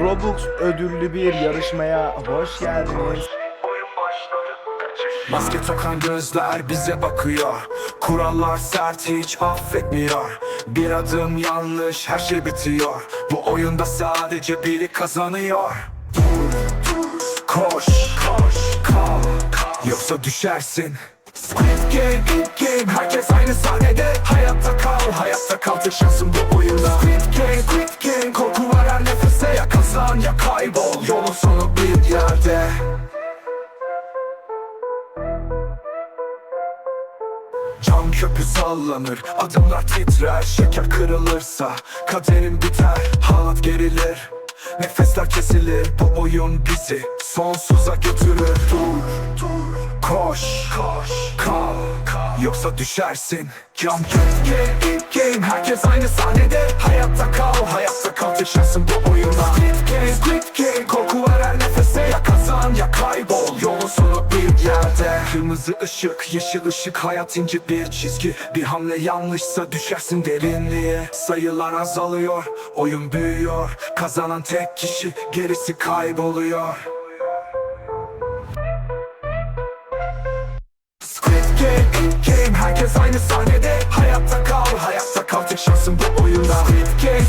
Robux ödüllü bir yarışmaya hoş geldiniz. Maske takan gözler bize bakıyor. Kurallar sert hiç affetmiyor. Bir adım yanlış her şey bitiyor. Bu oyunda sadece biri kazanıyor. Koş, koş, kal, Yoksa düşersin. Squid Game, ilk game Herkes aynı sahnede hayatta kal Tek şansın bu oyunda. Squid Game, Squid Game Korku var her nefeste Ya kazan ya kaybol. Yolun sonu bir yerde. Cam köpü sallanır, adımlar titrer Şeker kırılırsa kaderin biter Halat gerilir, nefesler kesilir Bu oyun bizi sonsuza götürür. Dur, dur, koş, koş, kal, kal Yoksa düşersin. Cam game, ilk game. Herkes aynı sahnede. Hayatta kal, hayatta kal. Tek şansın bu oyunda Squid game, squid game. Korku var her nefese Ya kazan ya kaybol. Yolun sonu bir yerde. Kırmızı ışık, yeşil ışık. Hayat ince bir çizgi. Bir hamle yanlışsa düşersin derinliğe. Sayılar azalıyor, oyun büyüyor. Kazanan tek kişi, gerisi kayboluyor Herkes aynı sahnede. Hayatta kal, hayatta kal. Tek şansın bu oyunda. Squid Game,